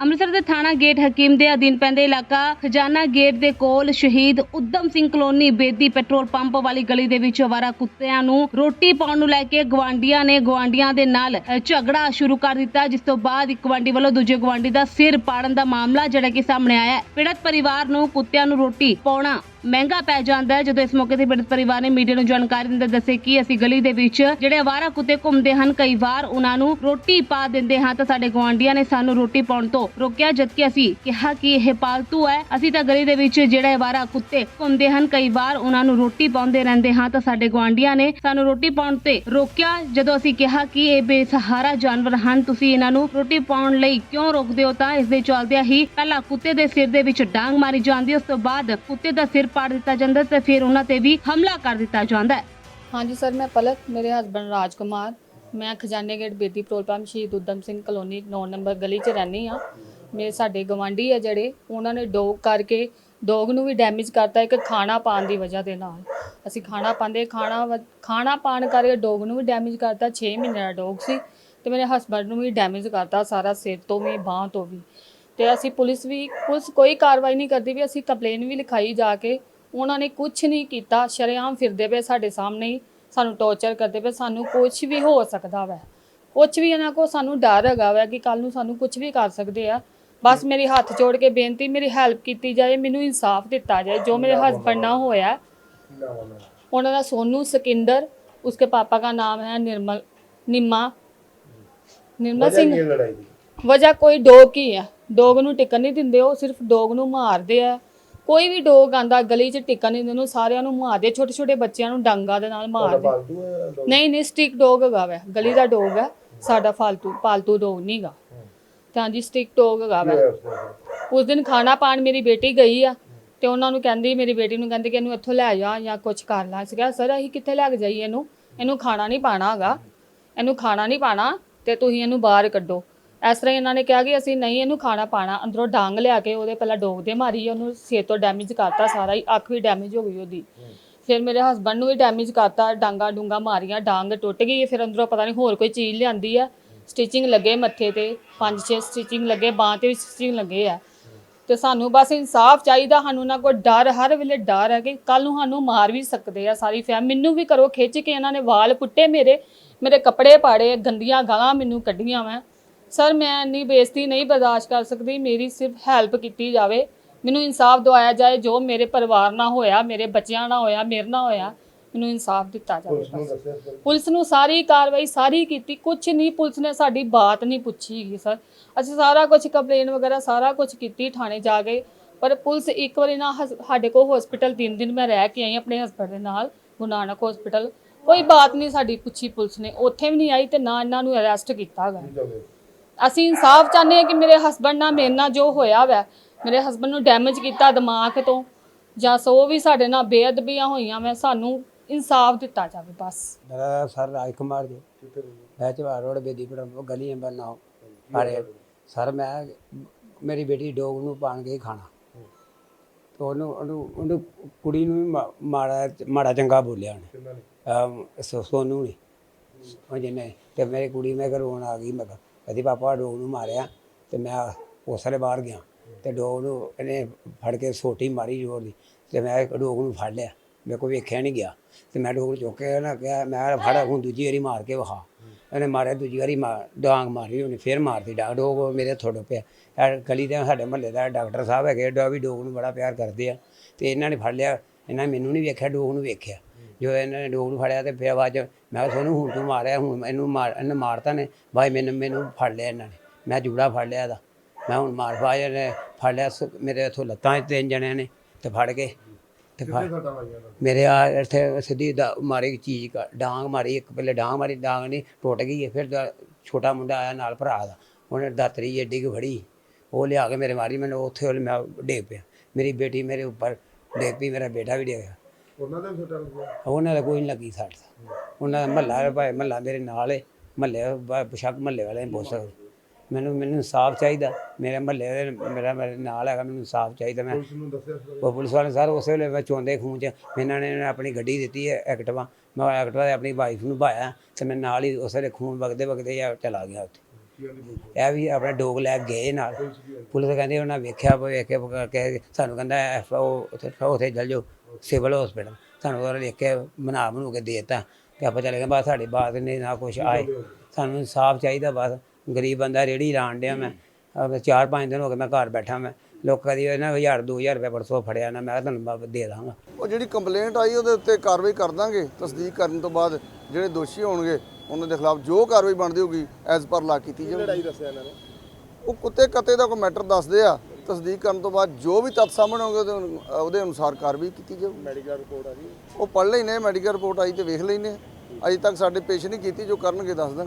ਅੰਮ੍ਰਿਤਸਰ ਦੇ ਥਾਣਾ ਗੇਟ ਹਕੀਮ ਦੇ ਅਧੀਨ ਪੈਂਦੇ ਇਲਾਕਾ ਖਜ਼ਾਨਾ ਗੇਟ ਦੇ ਕੋਲ ਸ਼ਹੀਦ Udham Singh colony Bedi petrol pump ਵਾਲੀ ਗਲੀ ਦੇ ਵਿੱਚ ਅਵਾਰਾ ਕੁੱਤਿਆਂ ਨੂੰ ਰੋਟੀ ਪਾਉਣ ਨੂੰ ਲੈ ਕੇ ਗਵਾਂਡੀਆਂ ਨੇ ਗਵਾਂਡੀਆਂ ਦੇ ਨਾਲ ਝਗੜਾ ਸ਼ੁਰੂ ਕਰ ਦਿੱਤਾ, ਜਿਸ ਤੋਂ ਬਾਅਦ ਇੱਕ ਗਵਾਂਡੀ ਵੱਲੋਂ ਦੂਜੇ ਗਵਾਂਡੀ ਦਾ ਸਿਰ ਪਾੜਨ ਦਾ ਮਾਮਲਾ ਜਿਹੜਾ ਕਿ ਸਾਹਮਣੇ ਆਇਆ ਪੀੜਤ ਪਰਿਵਾਰ ਨੂੰ ਕੁੱਤਿਆਂ ਨੂੰ ਰੋਟੀ ਪਾਉਣਾ ਮਹਿੰਗਾ ਪੈ ਜਾਂਦਾ ਹੈ। ਜਦੋਂ ਇਸ ਮੌਕੇ ਤੇ ਪੀੜਤ ਪਰਿਵਾਰ ਨੇ ਮੀਡੀਆ ਨੂੰ ਜਾਣਕਾਰੀ ਦਿੰਦੇ ਦੱਸੇ ਕਿ ਅਸੀਂ ਗਲੀ ਦੇ ਵਿੱਚ ਜਿਹੜੇ ਅਵਾਰਾ ਕੁੱਤੇ ਘੁੰਮਦੇ ਹਨ, ਕਈ ਵਾਰ ਉਹਨਾਂ ਨੂੰ ਰੋਟੀ ਪਾ ਦਿੰਦੇ ਹਾਂ ਤਾਂ ਸਾਡੇ ਗੁਆਂਢੀਆਂ ਨੇ ਸਾਨੂੰ ਰੋਟੀ ਪਾਉਣ ਤੋਂ ਰੋਕਿਆ, ਜਦਕਿ ਅਸੀਂ ਕਿਹਾ ਕਿ ਇਹ ਪਾਲਤੂ ਹੈ। ਅਸੀਂ ਤਾਂ ਗਲੀ ਦੇ ਵਿੱਚ ਜਿਹੜੇ ਅਵਾਰਾ ਕੁੱਤੇ ਘੁੰਮਦੇ ਹਨ, ਕਈ ਵਾਰ ਉਹਨਾਂ ਨੂੰ ਰੋਟੀ ਪਾਉਂਦੇ ਰਹਿੰਦੇ ਹਾਂ ਤਾਂ ਸਾਡੇ ਗੁਆਂਢੀਆਂ ਨੇ ਸਾਨੂੰ ਰੋਟੀ ਪਾਉਣ ਤੇ ਰੋਕਿਆ। ਜਦੋਂ ਅਸੀਂ ਕਿਹਾ ਕਿ ਇਹ ਬੇਸਹਾਰਾ ਜਾਨਵਰ ਹਨ, ਤੁਸੀਂ ਇਹਨਾਂ ਨੂੰ ਰੋਟੀ ਪਾਉਣ ਲਈ ਕਿਉਂ ਰੋਕਦੇ ਹੋ? ਤਾਂ ਇਸ ਦੇ ਚੱਲਦਿਆਂ ਹੀ ਪਹਿਲਾਂ ਕੁੱਤੇ ਦੇ ਸਿਰ ਦੇ ਵਿੱਚ ਡਾਂਗ ਮਾਰੀ ਜਾਂਦੀ ਉਸ ਤੋਂ ਬਾਅਦ ਕੁੱਤੇ ਦਾ ਸਿਰ ਪਾੜ ਦਿੱਤਾ ਜਾਂਦਾ ਤੇ ਫਿਰ ਉਹਨਾਂ ਤੇ ਵੀ ਹਮਲਾ ਕਰ ਦਿੱਤਾ ਜਾਂਦਾ ਹੈ। ਹਾਂਜੀ ਸਰ, ਮੈਂ ਪਲਕ, ਮੇਰੇ ਹਸਬੰਡ ਰਾਜਕੁਮਾਰ। ਮੈਂ ਖਜ਼ਾਨੇ ਗੇਟ ਬੇਦੀ ਪੈਟਰੋਲ ਪੰਪ ਸ਼ਹੀਦ ਉਦਮ ਸਿੰਘ ਕਲੋਨੀ 9 ਨੰਬਰ ਗਲੀ 'ਚ ਰਹਿੰਦੀ ਆ ਮੇਰੇ ਸਾਡੇ ਗਵਾਂਢੀ ਆ ਜਿਹੜੇ, ਉਹਨਾਂ ਨੇ ਡੋਗ ਕਰਕੇ, ਡੋਗ ਨੂੰ ਵੀ ਡੈਮੇਜ ਕਰਤਾ ਇੱਕ ਖਾਣਾ ਪਾਣ ਦੀ ਵਜ੍ਹਾ ਦੇ ਨਾਲ। ਅਸੀਂ ਖਾਣਾ ਪਾਉਂਦੇ, ਖਾਣਾ ਵ- ਖਾਣਾ ਪਾਣ ਕਰਕੇ ਡੋਗ ਨੂੰ ਵੀ ਡੈਮੇਜ ਕਰਤਾ 6 ਮਹੀਨੇ ਦਾ ਡੋਗ ਸੀ ਤੇ ਮੇਰੇ ਹਸਬੰਡ ਨੂੰ ਵੀ ਡੈਮੇਜ ਕਰਤਾ ਸਾਰਾ ਸਿਰ ਤੋਂ ਵੀ, ਬਾਂਹ ਤੋਂ ਵੀ। ਤੇ ਅਸੀਂ ਪੁਲਿਸ ਵੀ ਪੁਲਿਸ ਕੋਈ ਕਾਰਵਾਈ ਨਹੀਂ ਕਰਦੀ ਵੀ ਅਸੀਂ ਕੰਪਲੇਨ ਵੀ ਲਿਖਾਈ ਜਾ ਕੇ ਉਹਨਾਂ ਨੇ ਕੁਝ ਨਹੀਂ ਕੀਤਾ ਸ਼ਰੇਆਮ ਫਿਰਦੇ ਪਏ ਸਾਡੇ ਸਾਹਮਣੇ ਸਾਨੂੰ ਟੌਰਚਰ ਕਰਦੇ ਪਏ ਸਾਨੂੰ ਕੁਝ ਵੀ ਹੋ ਸਕਦਾ ਵੈ। ਕੁਝ ਵੀ ਇਹਨਾਂ ਕੋ ਸਾਨੂੰ ਡਰ ਹੈਗਾ ਵੈ ਕਿ ਕੱਲ ਨੂੰ ਸਾਨੂੰ ਕੁਝ ਵੀ ਕਰ ਸਕਦੇ ਆ। ਬਸ ਮੇਰੀ ਹੱਥ ਜੋੜ ਕੇ ਬੇਨਤੀ ਮੇਰੀ ਹੈਲਪ ਕੀਤੀ ਜਾਏ ਮੈਨੂੰ ਇਨਸਾਫ ਦਿੱਤਾ ਜਾਏ ਜੋ ਮੇਰੇ ਹਸਬੰਡ ਨਾਲ ਹੋਇਆ। ਉਹਨਾਂ ਦਾ ਸੋਨੂ ਸਕਿੰਦਰ ਉਸਕੇ ਪਾਪਾ ਦਾ ਨਾਮ ਹੈ ਨਿਰਮਲ ਨਿਮਾ। ਨਿਰਮਲ ਸਿੰਘ। ਵਜ੍ਹਾ ਕੋਈ ਡੋਕ ਹੀ ਹੈ। ਡੋਗ ਨੂੰ ਟਿਕਣ ਨਹੀਂ ਦਿੰਦੇ ਉਹ ਸਿਰਫ ਡੋਗ ਨੂੰ ਮਾਰਦੇ ਆ। ਕੋਈ ਵੀ ਡੋਗ ਆਂਦਾ ਗਲੀ 'ਚ ਟਿਕਣ ਨਹੀਂ ਦਿੰਦੇ ਉਹਨੂੰ ਸਾਰਿਆਂ ਨੂੰ ਮਾਰਦੇ ਛੋਟੇ ਛੋਟੇ ਬੱਚਿਆਂ ਨੂੰ ਡਾਂਗਾ ਦੇ ਨਾਲ ਮਾਰਦੇ ਫਾਲਤੂ ਹੈ dog? ਨਹੀਂ ਨਹੀਂ ਸਟਿਕ ਡੋਗ ਹੈਗਾ ਵੈ ਗਲੀ ਦਾ ਡੋਗ ਹੈ ਸਾਡਾ ਫਾਲਤੂ ਪਾਲਤੂ ਡੋਗ ਨਹੀਂਗਾ ਤਾਂ ਹਾਂਜੀ ਸਟਿਕ ਡੋਗ ਹੈਗਾ ਕੀ ਵੈ ਹੋਇਆ ਉਸ ਦਿਨ ਖਾਣਾ ਪਾਣ ਮੇਰੀ ਬੇਟੀ ਗਈ ਆ ਤੇ ਉਹਨਾਂ ਨੂੰ ਕਹਿੰਦੀ ਮੇਰੀ ਬੇਟੀ ਨੂੰ ਕਹਿੰਦੀ ਕਿ ਇਹਨੂੰ ਇੱਥੋਂ ਲੈ ਜਾ ਜਾਂ ਕੁਝ ਕਰ ਲੈ। ਸੀਗਾ ਸਰ ਅਸੀਂ ਕਿੱਥੇ ਲੈ ਕੇ ਜਾਈਏ ਇਹਨੂੰ? ਇਹਨੂੰ ਖਾਣਾ ਨਹੀਂ ਪਾਣਾ ਹੈਗਾ। ਇਹਨੂੰ ਖਾਣਾ ਨਹੀਂ ਪਾਣਾ ਤੇ ਤੁਸੀਂ ਇਹਨੂੰ ਬਾਹਰ ਕੱਢੋ। ਇਸ ਤਰ੍ਹਾਂ ਇਹਨਾਂ ਨੇ ਕਿਹਾ ਕਿ ਅਸੀਂ ਨਹੀਂ ਇਹਨੂੰ ਖਾਣਾ ਪਾਣਾ ਅੰਦਰੋਂ ਡਾਂਗ ਲਿਆ ਕੇ ਉਹਦੇ ਪਹਿਲਾਂ ਡੋਗ ਦੇ ਮਾਰੀ ਉਹਨੂੰ ਸਿਰ ਤੋਂ ਡੈਮੇਜ ਕਰਤਾ ਸਾਰਾ ਹੀ ਅੱਖ ਵੀ ਡੈਮੇਜ ਹੋ ਗਈ ਉਹਦੀ। ਫਿਰ ਮੇਰੇ ਹਸਬੰਡ ਨੂੰ ਵੀ ਡੈਮੇਜ ਕਰਤਾ ਡਾਂਗਾ ਡੂੰਗਾ ਮਾਰੀਆਂ ਡਾਂਗ ਟੁੱਟ ਗਈ ਫਿਰ ਅੰਦਰੋਂ ਪਤਾ ਨਹੀਂ ਹੋਰ ਕੋਈ ਚੀਜ਼ ਲਿਆਂਦੀ ਆ। ਸਟਿਚਿੰਗ ਲੱਗੇ ਮੱਥੇ ਤੇ ਪੰਜ ਛੇ ਸਟਿਚਿੰਗ ਲੱਗੇ ਬਾਂਹ ਤੇ ਵੀ ਸਟਿਚਿੰਗ ਲੱਗੇ ਆ। ਤੇ ਸਾਨੂੰ ਬਸ ਇਨਸਾਫ ਚਾਹੀਦਾ ਸਾਨੂੰ ਨਾ ਕੋਈ ਡਰ ਹਰ ਵੇਲੇ ਡਰ ਹੈ ਕਿ ਕੱਲ ਨੂੰ ਸਾਨੂੰ ਮਾਰ ਵੀ ਸਕਦੇ ਆ ਸਾਰੀ ਫੈਮ ਮੈਨੂੰ ਵੀ ਕਰੋ ਖਿੱਚ ਕੇ ਇਹਨਾਂ ਨੇ ਵਾਲ ਪੁੱਟੇ ਮੇਰੇ ਮੇਰੇ ਕੱਪੜੇ ਪਾੜੇ ਗੰਦੀਆਂ ਗਾਲਾਂ ਮੈਨੂੰ ਕੱਢੀਆਂ ਮੈਂ ਸਰ ਮੈਂ ਇੰਨੀ ਬੇਇੱਜ਼ਤੀ ਨਹੀਂ ਬਰਦਾਸ਼ਤ ਕਰ ਸਕਦੀ ਮੇਰੀ ਸਿਰਫ ਹੈਲਪ ਕੀਤੀ ਜਾਵੇ। ਮੈਨੂੰ ਇਨਸਾਫ ਦਵਾਇਆ ਜਾਏ ਜੋ ਮੇਰੇ ਪਰਿਵਾਰ ਨਾਲ ਹੋਇਆ ਮੇਰੇ ਬੱਚਿਆਂ ਨਾਲ ਹੋਇਆ ਮੇਰੇ ਨਾਲ ਹੋਇਆ ਮੈਨੂੰ ਇਨਸਾਫ ਦਿੱਤਾ ਜਾਵੇ ਪੁਲਿਸ ਨੂੰ ਬਸ? ਪੁਲਿਸ ਸਾਰੀ ਕਾਰਵਾਈ ਸਾਰੀ ਕੀਤੀ ਕੁਝ ਨਹੀਂ ਪੁਲਿਸ ਨੇ ਸਾਡੀ ਬਾਤ ਨਹੀਂ ਪੁੱਛੀ ਗਈ ਸਰ। ਅਸੀਂ ਸਾਰਾ ਕੁਝ ਕੰਪਲੇਨ ਵਗੈਰਾ ਸਾਰਾ ਕੁਝ ਕੀਤੀ ਥਾਣੇ ਜਾ ਕੇ। ਪਰ ਪੁਲਿਸ ਇੱਕ ਵਾਰੀ ਨਾ ਹਸ- ਸਾਡੇ ਕੋਲ ਹਸਪੀਟਲ ਤਿੰਨ ਦਿਨ ਮੈਂ ਰਹਿ ਕੇ ਆਈ ਆਪਣੇ ਹਸਬੰਡ ਦੇ ਨਾਲ ਗੁਰੂ ਨਾਨਕ ਹਸਪੀਟਲ ਕੋਈ ਬਾਤ ਨਹੀਂ ਸਾਡੀ ਪੁੱਛੀ ਪੁਲਿਸ ਨੇ ਉੱਥੇ ਵੀ ਨਹੀਂ ਆਈ ਤੇ ਨਾ ਇਹਨਾਂ ਨੂੰ ਅਰੈਸਟ ਕੀਤਾ ਗਿਆ ਕੀ ਚਾਹੁੰਦੇ ਹੋ? ਅਸੀਂ ਇਨਸਾਫ ਚਾਹੁੰਦੇ ਹਾਂ ਕਿ ਮੇਰੇ ਹਸਬੰਡ ਨਾਲ ਮੇਰੇ ਨਾਲ ਜੋ ਹੋਇਆ ਵੈ ਮੇਰੇ ਹਸਬੰਡ ਨੂੰ ਡੈਮੇਜ ਕੀਤਾ ਦਿਮਾਗ ਤੋਂ ਜਾਂ ਸੋ ਵੀ ਸਾਡੇ ਨਾਲ ਬੇਅਦਬੀਆਂ ਹੋਈਆਂ ਵੈ ਸਾਨੂੰ ਇਨਸਾਫ ਦਿੱਤਾ ਜਾਵੇ ਬਸ। ਮੇਰਾ ਸਰ ਰਾਜ ਕੁਮਾਰ ਜੀ? ਮੈਂ ਚਵਾਰ ਰੋਡ ਬੇਦੀਪੁਰ ਗਲੀ ਨੰਬਰ 9 ਅਰੇ ਸਰ ਮੈਂ ਮੇਰੀ ਬੇਟੀ ਡੋਗ ਨੂੰ ਪਾਣ ਗਈ ਖਾਣਾ। ਤੇ ਉਹਨੂੰ ਉਹਨੂੰ ਉਹਨੂੰ ਕੁੜੀ ਨੂੰ ਵੀ ਮਾ- ਮਾੜਾ ਮਾੜਾ ਚੰਗਾ ਬੋਲਿਆ ਉਹਨੇ। ਅਮ ਸੋ- ਸੋਨੂੰ ਨੇ ਉਹ ਜਿਹਨੇ ਤੇ ਮੇਰੀ ਕੁੜੀ ਮੈਂ ਘਰ ਰੋਣ ਆ ਗਈ ਮੈਂ ਕਿਹਾ ਕਦੀ ਪਾਪਾ ਡੋਗ ਨੂੰ ਮਾਰਿਆ ਤੇ ਮੈਂ ਉਸ ਵੇਲੇ ਬਾਹਰ ਗਿਆ ਤੇ ਡੋਗ ਨੂੰ ਇਹਨੇ ਫੜ ਕੇ ਸੋਟੀ ਮਾਰੀ ਜੋਰ ਦੀ ਤੇ ਮੈਂ ਡੋਗ ਨੂੰ ਫੜ ਲਿਆ। ਮੇਰੇ ਕੋਲ ਵੇਖਿਆ ਨਹੀਂ ਗਿਆ। ਤੇ ਮੈਂ ਡੋਗ ਨੂੰ ਚੁੱਕ ਕੇ ਨਾ ਕਿਹਾ, ਮੈਂ ਫੜ, ਹੁਣ ਦੂਜੀ ਵਾਰੀ ਮਾਰ ਕੇ ਵਿਖਾ। ਇਹਨੇ ਮਾਰਿਆ, ਦੂਜੀ ਵਾਰੀ ਮਾਰ ਡਾਂਗ ਮਾਰੀ ਉਹਨੇ, ਫੇਰ ਮਾਰਦੀ ਡਾਂਗ। ਡੋਗ ਮੇਰੇ ਥੋੜੇ ਪਿਆ। ਇਹ ਗਲੀ ਦੇ ਸਾਡੇ ਮਹੱਲੇ ਦਾ ਡਾਕਟਰ ਸਾਹਿਬ ਹੈਗੇ ਡਾ ਵੀ ਡੋਗ ਨੂੰ ਬੜਾ ਪਿਆਰ ਕਰਦੇ ਆ। ਤੇ ਇਹਨਾਂ ਨੇ ਫੜ ਲਿਆ। ਇਹਨਾਂ ਨੇ ਮੈਨੂੰ ਨਹੀਂ ਵੇਖਿਆ, ਡੋਗ ਨੂੰ ਵੇਖਿਆ। ਜੋ ਇਹਨਾਂ ਨੇ ਡੋਗ ਨੂੰ ਫੜਿਆ ਤੇ ਫਿਰ ਆਵਾਜ਼ ਮੈਂ ਕਿਹਾ ਸੋਨੂੰ ਹੁਣ ਤੂੰ ਮਾਰਿਆ ਹੁਣ ਇਹਨੂੰ ਮਾਰ ਇਹਨੇ ਮਾਰਤਾ ਨੇ। ਭਾਈ ਮੈਨੂੰ ਮੈਨੂੰ ਫੜ ਲਿਆ ਇਹਨਾਂ ਨੇ। ਮੈਂ ਜੂੜਾ ਫੜ ਲਿਆ ਇਹਦਾ। ਮੈਂ ਹੁਣ ਮਾਰ ਭਾਈ ਨੇ ਫੜ ਲਿਆ ਮੇਰੇ ਇੱਥੋਂ ਲੱਤਾਂ 'ਚ ਤਿੰਨ ਜਣਿਆਂ ਨੇ ਤੇ ਫੜ ਕੇ ਤੇ ਮੇਰੇ ਆ ਇੱਥੇ ਸਿੱਧੀ ਮਾਰੀ ਚੀਜ਼ ਡਾਂਗ ਮਾਰੀ ਇੱਕ ਪਹਿਲੇ ਡਾਂਗ ਮਾਰੀ ਡਾਂਗ ਨਹੀਂ ਟੁੱਟ ਗਈ ਹੈ ਫਿਰ ਦਾ- ਛੋਟਾ ਮੁੰਡਾ ਆਇਆ ਨਾਲ ਭਰਾ ਦਾ। ਉਹਨੇ ਦਾਤਰੀ ਏਡੀ ਕੁ ਫੜੀ। ਉਹ ਲਿਆ ਕੇ ਮੇਰੇ ਮਾਰੀ ਮੈਨੂੰ ਉੱਥੇ ਮੈਂ ਡੇਗ ਪਿਆ। ਮੇਰੀ ਬੇਟੀ ਮੇਰੇ ਉੱਪਰ ਡੇਗ ਪਈ ਮੇਰਾ ਬੇਟਾ ਵੀ ਡਿੱਗ ਗਿਆ। ਉਹਨਾਂ ਦੇ ਵੀ ਸੱਟਾਂ ਲੱਗੀਆਂ? ਉਹਨਾਂ ਦਾ ਕੋਈ ਨਹੀਂ ਲੱਗੀ ਸੱਟ। ਉਹਨਾਂ ਦਾ ਮਹੱਲਾ ਭਾਈ ਮਹੱਲਾ ਮੇਰੇ ਨਾਲ ਹੈ ਮਹੱਲੇ ਬਸ਼ੱਕ ਮਹੱਲੇ ਵਾਲੇ ਨੇ ਪੁੱਛ ਸਕਦੇ ਮੈਨੂੰ ਮੈਨੂੰ ਇਨਸਾਫ ਚਾਹੀਦਾ। ਮੇਰੇ ਮਹੱਲੇ ਦੇ ਮੇਰਾ ਮੇਰੇ ਨਾਲ ਹੈਗਾ ਮੈਨੂੰ ਇਨਸਾਫ ਚਾਹੀਦਾ ਮੈਂ। ਪੁਲਿਸ ਨੂੰ ਦੱਸਿਆ ਇਸ ਬਾਰੇ? ਉਹ ਪੁਲਿਸ ਵਾਲੇ ਸਰ ਉਸੇ ਵੇਲੇ ਮੈਂ ਚੋਂਦੇ ਖੂਨ ਚ ਇਹਨਾਂ ਨੇ ਆਪਣੀ ਗੱਡੀ ਦਿੱਤੀ ਹੈ ਐਕਟਿਵਾ। ਮੈਂ ਐਕਟਿਵਾ ਤੇ ਆਪਣੀ ਵਾਈਫ ਨੂੰ ਭਾਇਆ ਤੇ ਮੈਂ ਨਾਲ ਹੀ ਉਸੇ ਵੇਲੇ ਖੂਨ ਵਗਦੇ ਵਗਦੇ ਆ ਚਲਾ ਗਿਆ ਉੱਥੇ। ਕੀ ਕਹਿੰਦੀ ਪੁਲਿਸ ਇਹ ਵੀ ਆਪਣਾ ਡੋਗ ਲੈ ਕੇ ਗਏ ਨਾਲ। ਪੁਲਿਸ ਕਹਿੰਦੇ ਉਹਨਾਂ ਵੇਖਿਆ ਵੇਖ ਕੇ ਸਾਨੂੰ ਕਹਿੰਦਾ ਐਫ ਉਹ ਉੱਥੇ ਉੱਥੇ ਚੱਲ ਜਾਓ। ਸਿਵਲ ਹਸਪੀਟਲ ਸਾਨੂੰ ਉਹ ਵੇਖ ਕੇ ਬਣਾ ਬਣੂ ਕੇ ਦੇਤਾ ਤੇ ਆਪਾਂ ਚਲੇ ਗਏ ਬਸ ਸਾਡੀ ਬਾਤ ਨੇ ਨਾ ਕੁਛ ਆਏ। ਸਾਨੂੰ ਇਨਸਾਫ ਚਾਹੀਦਾ ਬਸ। ਗਰੀਬ ਬੰਦਾ ਰੇੜੀ ਲਾਣ ਡਿਆ ਮੈਂ। ਆਹ ਚਾਰ ਪੰਜ ਦਿਨ ਹੋ ਗਏ ਮੈਂ ਘਰ ਬੈਠਾ ਮੈਂ। ਲੋਕਾਂ ਦੀ ਇਹਨਾਂ 1000 2000 ਰੁਪਏ ਪਰਸੋਂ ਫੜਿਆ ਨਾ ਮੈਂ ਤੁਹਾਨੂੰ ਮੈਂ ਦੇ ਦਾਂਗਾ। ਉਹ ਜਿਹੜੀ ਕੰਪਲੇਂਟ ਆਈ ਉਹਦੇ ਉੱਤੇ ਕਾਰਵਾਈ ਕਰ ਦਾਂਗੇ ਤਸਦੀਕ ਕਰਨ ਤੋਂ ਬਾਅਦ ਜਿਹੜੇ ਦੋਸ਼ੀ ਹੋਣਗੇ ਉਹਨਾਂ ਦੇ ਖਿਲਾਫ ਜੋ ਕਾਰਵਾਈ ਬਣਦੀ ਹੋਊਗੀ ਐਜ਼ ਪਰ ਲਾ ਕੀਤੀ ਜਾਊਗੀ। ਲੜਾਈ ਦੱਸਿਆ ਇਹਨਾਂ ਨੇ। ਉਹ ਕੁੱਤੇ ਕੱਤੇ ਦਾ ਕੋਈ ਮੈਟਰ ਦੱਸਦੇ ਆ। ਤਸਦੀਕ ਕਰਨ ਤੋਂ ਬਾਅਦ ਜੋ ਵੀ ਤੱਥ ਸਾਹਮਣੇ ਆਉਣਗੇ ਉਹਦੇ ਅਨੁ- ਉਹਦੇ ਅਨੁਸਾਰ ਕਾਰਵਾਈ ਕੀਤੀ ਜਾਊਗੀ ਮੈਡੀਕਲ ਰਿਪੋਰਟ ਆ ਗਈ ਉਹ ਪੜ੍ਹ ਲੈਨੇ ਮੈਡੀਕਲ ਰਿਪੋਰਟ ਆਈ ਤੇ ਵੇਖ ਲੈਨੇ ਅਜੇ ਤੱਕ ਸਾਡੇ ਪੇਸ਼ ਨਹੀਂ ਕੀਤੀ ਜੋ ਕਰਨਗੇ ਦੱਸ ਦਾਂਗੇ।